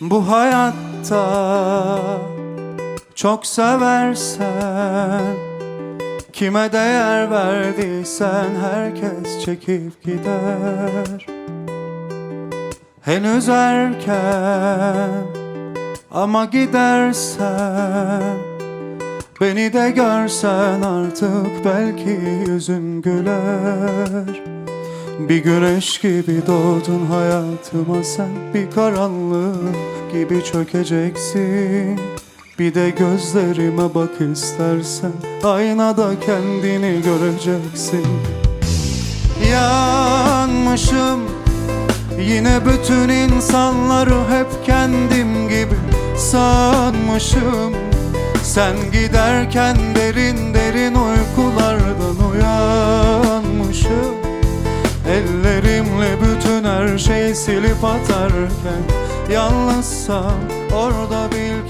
Bu hayatta çok seversen Kime değer verdiysen herkes çekip gider. Henüz erken ama gidersen Beni de görsen artık belki yüzün güler Bir güneş gibi doğdun hayatıma sen Bir karanlık gibi çökeceksin. Bir de gözlerime bak istersen Aynada kendini göreceksin. Yanmışım Yine bütün insanları hep kendim gibi sanmışım. Sen giderken derin derin uykulardan her şeyi silip atarken Yalnızsam orada bil